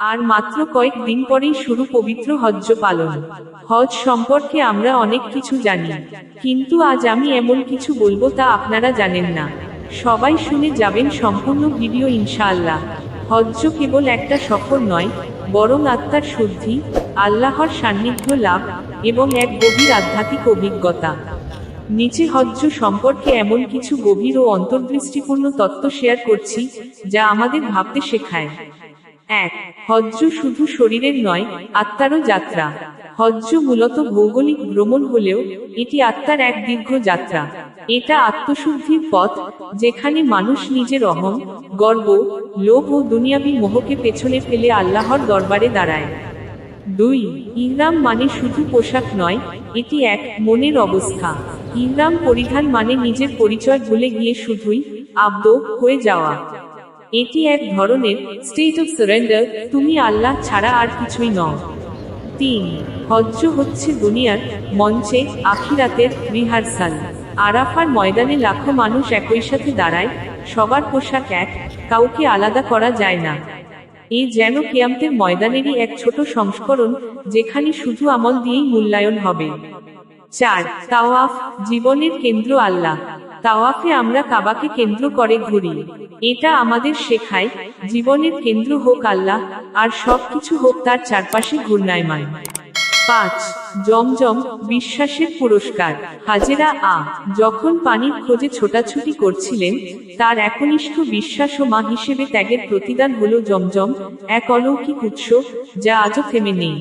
আর মাত্র কয়েক দিন পরেই শুরু পবিত্র হজ্জ পালন। হজ সম্পর্কে আমরা অনেক কিছু জানি, কিন্তু আজ আমি এমন কিছু বলব তা আপনারা জানেন না। সবাই শুনে যাবেন সম্পূর্ণ ভিডিও ইনশাআল্লাহ। হজ্জ কেবল একটা সফর নয়, বরং আত্মার শুদ্ধি, আল্লাহর সান্নিধ্য লাভ এবং এক গভীর আধ্যাত্মিক অভিজ্ঞতা। নিচে হজ্জ সম্পর্কে এমন কিছু গভীর ও অন্তর্দৃষ্টিপূর্ণ তত্ত্ব শেয়ার করছি, যা আমাদের ভাবতে শেখায়। এক, হজ্জ শুধু শরীরের নয়, আত্মারও যাত্রা। হজ্জ মূলত ভৌগোলিক ভ্রমণ হলেও এটি আত্মার এক দীর্ঘ যাত্রা। এটা আত্মশুদ্ধির পথ, যেখানে মানুষ নিজের অহং, গর্ব, লোভ ও দুনিয়াবি মোহকে পেছনে ফেলে আল্লাহর দরবারে দাঁড়ায়। দুই, ইহরাম মানে শুধু পোশাক নয়, এটি এক মনের অবস্থা। ইহরাম পরিধান মানে নিজের পরিচয় ভুলে গিয়ে শুধুই আব্দ হয়ে যাওয়া। এটি এক ধরনের স্টেট অফ সারেন্ডার তুমি আল্লাহ ছাড়া আর কিছুই নও। তিন, হজ্জ হচ্ছে দুনিয়ার মঞ্চে আখিরাতের রিহার্সাল। আরাফার ময়দানে লাখো মানুষ একই সাথে দাঁড়ায়, সবার পোশাক এক, কাউকে আলাদা করা যায় না। এই যেন কেয়ামতের ময়দানেরই এক ছোট সংস্করণ, যেখানে শুধু আমল দিয়েই মূল্যায়ন হবে। চার, তাওয়াফ, জীবনের কেন্দ্র আল্লাহ। তাওয়াফে আমরা কাবাকে কেন্দ্র করে ঘুরি। এটা আমাদের শেখায়, জীবনের কেন্দ্র হোক আল্লাহ, আর সবকিছু হোক তার চারপাশে ঘূর্ণায়মান। পাঁচ, জমজম, বিশ্বাসের পুরস্কার। হাজেরা আ, যখন পানির খোঁজে ছোটাছুটি করছিলেন, তার একনিষ্ঠ বিশ্বাস ও মা হিসেবে ত্যাগের প্রতিদান হলো জমজম, এক অলৌকিক উৎস, যা আজও থেমে নেই।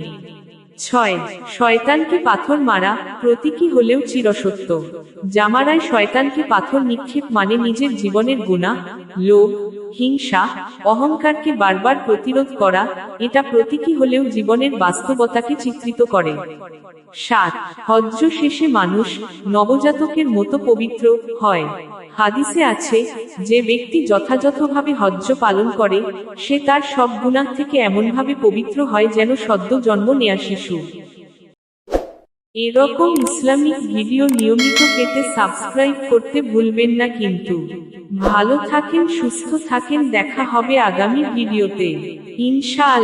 ছয় শয়তানকে পাথর মারা? প্রতীকী হলেও চিরসত্য। জামারায় শয়তানকে পাথর নিক্ষেপ মানে নিজের জীবনের গুণা? লোভ, হিংসা অহংকারকে বারবার প্রতিরোধ করা? এটা প্রতীকী হলেও জীবনের বাস্তবতাকে চিত্রিত করে। সাত, হজ্জ শেষে মানুষ নবজাতকের মতো পবিত্র হয়। হাদিসে আছে, যে ব্যক্তি যথাযথভাবে হজ্জ পালন করে, সে তার সব গুণাহ থেকে এমনভাবে পবিত্র হয় যেন সদ্য জন্ম নেয়া শিশু। এরকম ইসলামিক ভিডিও নিয়মিত পেতে সাবস্ক্রাইব করতে ভুলবেন না কিন্তু। ভালো থাকেন, সুস্থ থাকেন, দেখা হবে আগামী ভিডিওতে। ইনশাআল্লাহ।